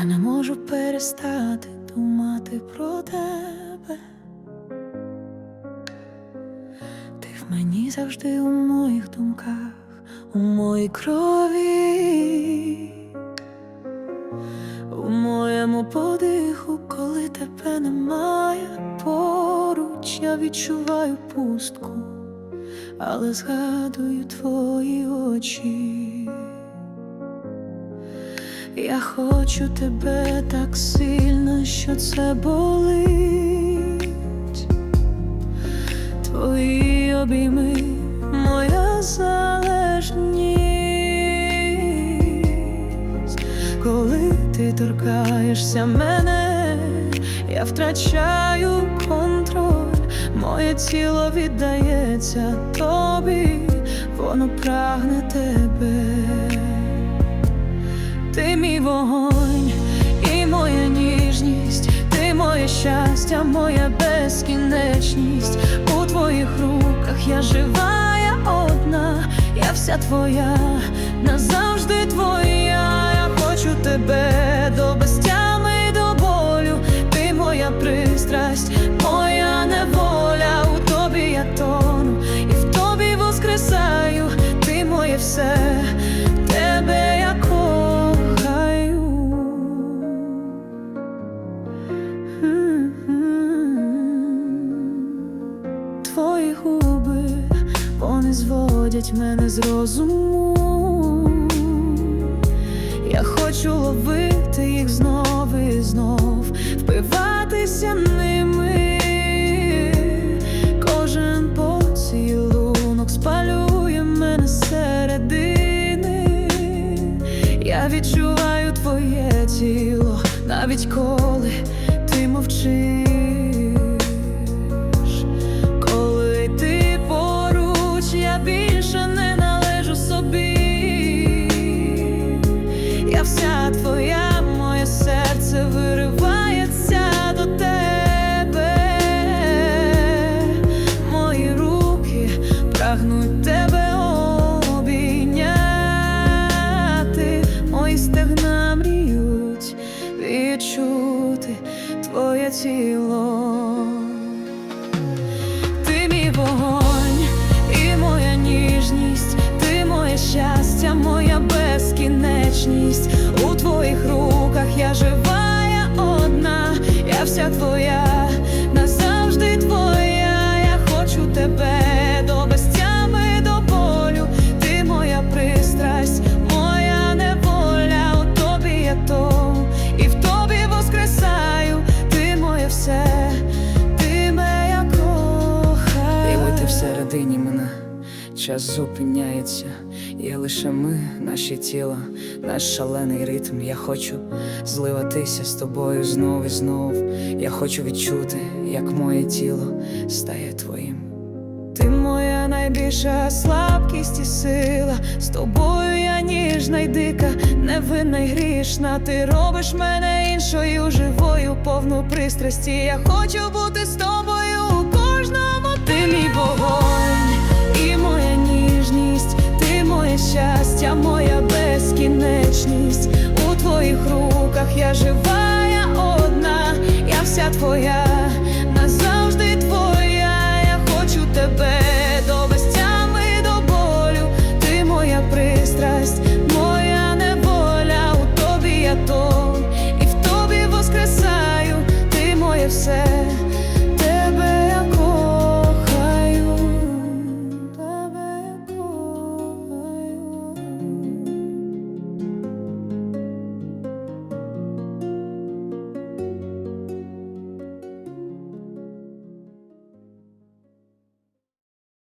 Я не можу перестати думати про тебе. Ти в мені завжди у моїх думках, у моїй крові, у моєму подиху, коли тебе немає поруч, я відчуваю пустку, але згадую твої очі. Я хочу тебе так сильно, що це болить. Твої обійми, моя залежність. Коли ти торкаєшся мене, я втрачаю контроль, моє тіло віддається тобі, воно прагне тебе. Ти мій вогонь і моя ніжність, ти моє щастя, моя безкінечність. У твоїх руках я жива, я одна, я вся твоя, назавжди твоя. Я хочу тебе зводять мене з розуму. Я хочу ловити їх знов і знов, впиватися ними. Кожен поцілунок спалює мене зсередини. Я відчуваю твоє тіло, навіть коли ти мовчиш. Безкінечність. У твоїх руках я жива, я одна, я вся твоя, назавжди твоя. Я хочу тебе до безтями, до болю. Ти моя пристрасть, моя неволя. У тобі я то, і в тобі воскресаю. Ти моє все, ти моя мене, час зупиняється, є лише ми, наші тіла, наш шалений ритм. Я хочу зливатися з тобою знов і знов. Я хочу відчути, як моє тіло стає твоїм. Ти моя найбільша слабкість і сила. З тобою я ніжна й дика, невинна й грішна. Ти робиш мене іншою, живою, повну пристрасті. Я хочу бути з тобою у кожному. Ти мій вогонь жива, я одна, я вся твоя,